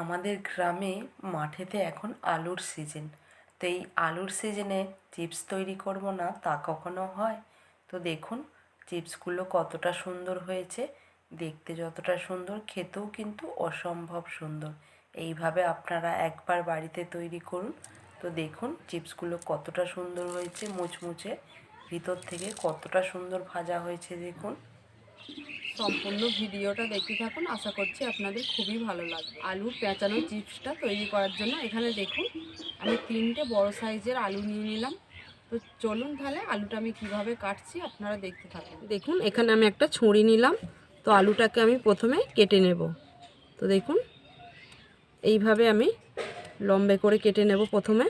আমাদের গ্রামে মাঠেতে এখন আলুর সিজন তো এই আলুর সিজনে চিপস তৈরি করব না, তা কখনো হয়? তো দেখুন চিপসগুলো কতটা সুন্দর হয়েছে। দেখতে যতটা সুন্দর, খেতেও কিন্তু অসম্ভব সুন্দর। এইভাবে আপনারা একবার বাড়িতে তৈরি করুন। তো দেখুন চিপসগুলো কতটা সুন্দর হয়েছে, মুচমুচে। ভিতর থেকে কতটা সুন্দর ভাজা হয়েছে, দেখুন। সম্পূর্ণ ভিডিওটা দেখতে থাকুন। আশা করছি আপনাদের খুবই ভালো লাগবে। আলুর পেঁচানো চিপসটা তৈরি করার জন্য এখানে দেখুন, আমি তিনটে বড় সাইজের আলু নিয়ে নিলাম। তো চলুন তাহলে আলুটা আমি কীভাবে কাটছি আপনারা দেখতে থাকুন। দেখুন, এখানে আমি একটা ছুরি নিলাম। তো আলুটাকে আমি প্রথমে কেটে নেব। তো দেখুন, এইভাবে আমি লম্বে করে কেটে নেব প্রথমে।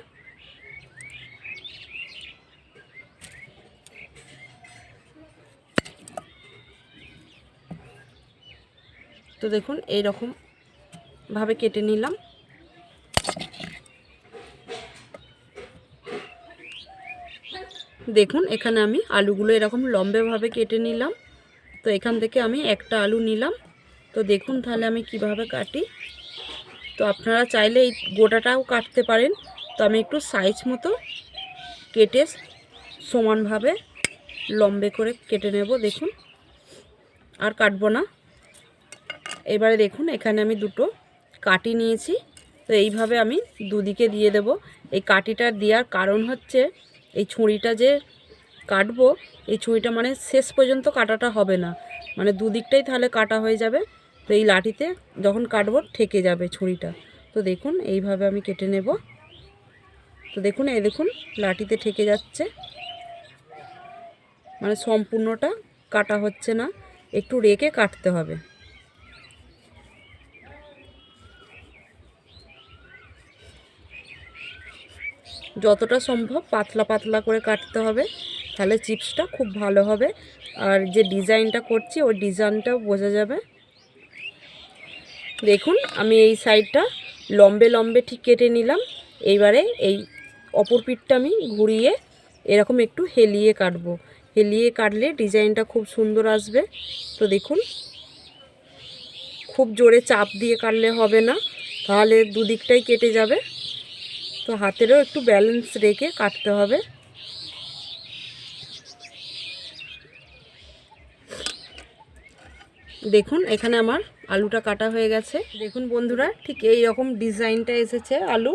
তো দেখুন এই রকম ভাবে কেটে নিলাম। দেখুন, এখানে আমি আলুগুলো এরকম লম্বেভাবে কেটে নিলাম। তো এখান থেকে আমি একটা আলু নিলাম। তো দেখুন তাহলে আমি কীভাবে কাটি। তো আপনারা চাইলে এই গোটাটাও কাটতে পারেন। তো আমি একটু সাইজ মতো কেটে সমানভাবে লম্বে করে কেটে নেব, দেখুন। আর কাটবো না। এবারে দেখুন, এখানে আমি দুটো কাটি নিয়েছি। তো এইভাবে আমি দুদিকে দিয়ে দেব। এই কাটিটা দেওয়ার কারণ হচ্ছে, এই ছুরিটা যে কাটবো, এই ছুরিটা মানে শেষ পর্যন্ত কাটাটা হবে না। মানে দুদিকটাই তাহলে কাটা হয়ে যাবে। তো এই লাঠিতে যখন কাটবো, ঠেকে যাবে ছুরিটা তো দেখুন, এইভাবে আমি কেটে নেব। তো দেখুন, এই দেখুন, লাঠিতে ঠেকে যাচ্ছে। মানে সম্পূর্ণটা কাটা হচ্ছে না। একটু রেখে কাটতে হবে। যতটা সম্ভব পাতলা পাতলা করে কাটতে হবে, তাহলে চিপসটা খুব ভালো হবে। আর যে ডিজাইনটা করছি ওই ডিজাইনটাও বোঝা যাবে। দেখুন, আমি এই সাইডটা লম্বে লম্বে ঠিক কেটে নিলাম। এইবারে এই অপর পিঠটা আমি ঘুরিয়ে এরকম একটু হেলিয়ে কাটবো। হেলিয়ে কাটলে ডিজাইনটা খুব সুন্দর আসবে। তো দেখুন, খুব জোরে চাপ দিয়ে কাটলে হবে না, তাহলে দুদিকটাই কেটে যাবে। তো হাতেরও একটু ব্যালেন্স রেখে কাটতে হবে। দেখুন, এখানে আমার আলুটা কাটা হয়ে গেছে। দেখুন বন্ধুরা, ঠিক এই রকম ডিজাইনটা এসেছে আলু।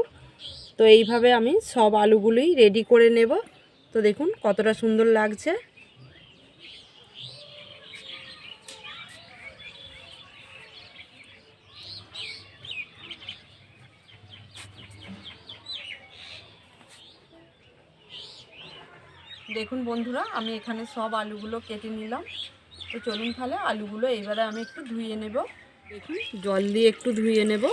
তো এইভাবে আমি সব আলুগুলোই রেডি করে নেব। তো দেখুন কতটা সুন্দর লাগছে। দেখুন বন্ধুরা, আমি এখানে সব আলুগুলো কেটে নিলাম। তো চলুন তাহলে আলুগুলো এবারে আমি একটু ধুয়ে নেব। দেখুন, জল দিয়ে একটু ধুয়ে নেব।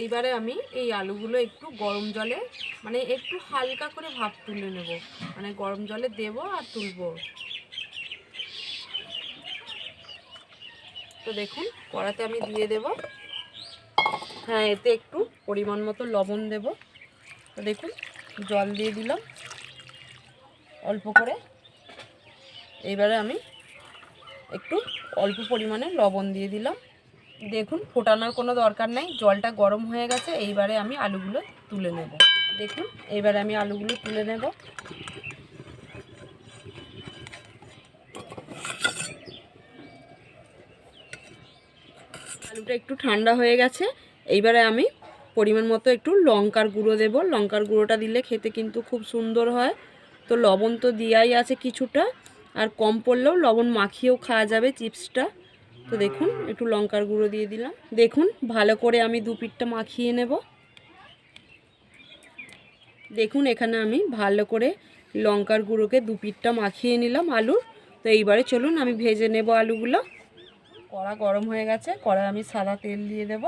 এইবারে আমি এই আলুগুলো একটু গরম জলে মানে একটু হালকা করে ভাপ তুলে নেব। মানে গরম জলে দেব আর তুলব। তো দেখুন, কড়াতে আমি দিয়ে দেব। হ্যাঁ এতে একটু পরিমাণ মতো লবণ দেব। তো দেখুন, জল দিয়ে দিলাম। অল্প করে। এইবারে আমি একটু অল্প পরিমাণে লবণ দিয়ে দিলাম। দেখুন, ফোটানোর কোনো দরকার নেই, জলটা গরম হয়ে গেছে, এইবারে আমি আলুগুলো তুলে নেব। দেখুন, এইবারে আমি আলুগুলো তুলে নেব। আলুটা একটু ঠান্ডা হয়ে গেছে, এইবারে আমি পরিমাণ মতো একটু লঙ্কার গুঁড়ো দেব। লঙ্কার গুঁড়োটা দিলে খেতে কিন্তু খুব সুন্দর হয়। তো লবণ তো দেওয়াই আছে কিছুটা, আর কম পড়লেও লবণ মাখিয়েও খাওয়া যাবে চিপসটা। তো দেখুন, একটু লঙ্কার গুঁড়ো দিয়ে দিলাম। দেখুন, ভালো করে আমি দু পিঠটা মাখিয়ে নেব। দেখুন, এখানে আমি ভালো করে লঙ্কার গুঁড়োকে দু পিঠটা মাখিয়ে নিলাম আলুর। তো এইবারে চলুন, আমি ভেজে নেব আলুগুলো। কড়া গরম হয়ে গেছে, কড়ায় আমি সাদা তেল দিয়ে দেব।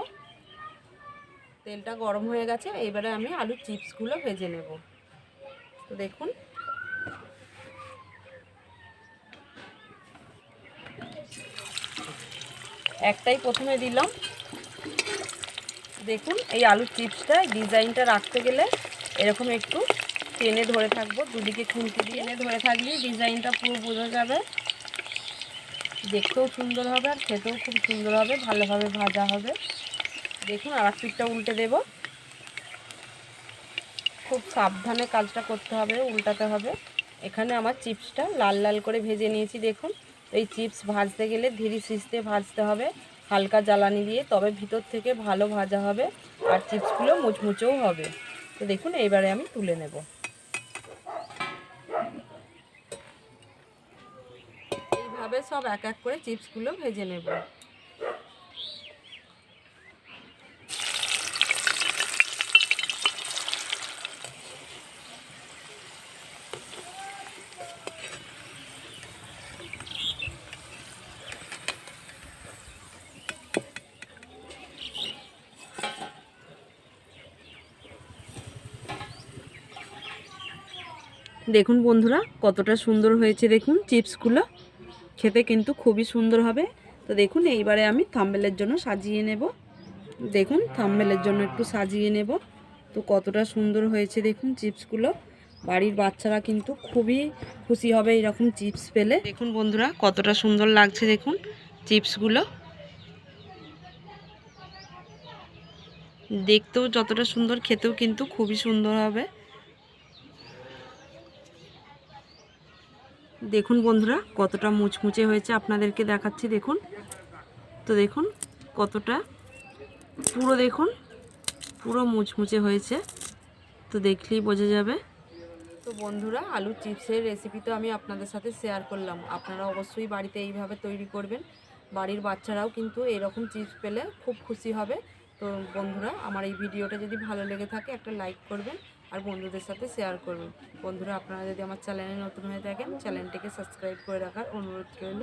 তেলটা গরম হয়ে গেছে, এবারে আমি আলুর চিপসগুলো ভেজে নেব। তো দেখুন একটাই প্রথমে দিলাম। দেখুন এই আলুর চিপসটা ডিজাইনটা রাখতে গেলে এরকম একটু টেনে ধরে থাকব দুদিকে খুন্তি দিয়ে। এনে ধরে থাকলে ডিজাইনটা পুরো বোঝা যাবে। দেখতেও সুন্দর হবে আর খেতেও খুব সুন্দর হবে ভালোভাবে ভাজা হবে। দেখুন আর এক পিঠটা উল্টে দেব। খুব সাবধানে কাজটা করতে হবে উল্টাতে হবে। এখানে আমার চিপসটা লাল লাল করে ভেজে নিয়েছি দেখুন। এই চিপস ভাজতে গেলে ধীরে সিস্তে ভাজতে হবে, হালকা জ্বালানি দিয়ে, তবে ভিতর থেকে ভালো ভাজা হবে আর চিপসগুলো মুচমুচেও হবে। তো দেখুন এইবারে আমি তুলে নেব। এইভাবে সব এক এক করে চিপসগুলো ভেজে নেব। দেখুন বন্ধুরা, কতটা সুন্দর হয়েছে দেখুন চিপসগুলো। খেতে কিন্তু খুবই সুন্দর হবে। তো দেখুন, এইবারে আমি থাম্বেলের জন্য সাজিয়ে নেব। দেখুন, থাম্বেলের জন্য একটু সাজিয়ে নেব। তো কতটা সুন্দর হয়েছে দেখুন চিপসগুলো। বাড়ির বাচ্চারা কিন্তু খুবই খুশি হবে এরকম চিপস পেলে। দেখুন বন্ধুরা, কতটা সুন্দর লাগছে দেখুন চিপসগুলো। দেখতেও যতটা সুন্দর, খেতেও কিন্তু খুবই সুন্দর হবে। দেখুন বন্ধুরা, কতটা মুচমুচে হয়েছে আপনাদেরকে দেখাচ্ছি, দেখুন। তো দেখুন, কতটা, পুরো দেখুন, পুরো মুচমুচে হয়েছে। তো দেখলেই বোঝা যাবে। তো বন্ধুরা আলু চিপসের রেসিপি তো আমি আপনাদের সাথে শেয়ার করলাম। আপনারা অবশ্যই বাড়িতে এইভাবে তৈরি করবেন। বাড়ির বাচ্চারাও কিন্তু এরকম চিপস পেলে খুব খুশি হবে। তো বন্ধুরা, আমার এই ভিডিওটা যদি ভালো লেগে থাকে, একটা লাইক করবেন। আর বন্ধুদের সাথে শেয়ার করুন। বন্ধুরা, আপনারা যদি আমার চ্যানেলে নতুন হয়ে থাকেন চ্যানেলটিকে সাবস্ক্রাইব করে রাখার অনুরোধ রইল।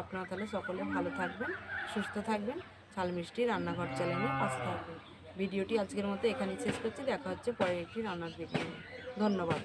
আপনারা তাহলে সকলে ভালো থাকবেন, সুস্থ থাকবেন। ঝাল মিষ্টি রান্নাঘর চ্যানেলে পাশে থাকবেন। ভিডিওটি আজকের মতো এখানেই শেষ করছি। দেখা হচ্ছে পরের একটি রান্নার ভিডিও ধন্যবাদ।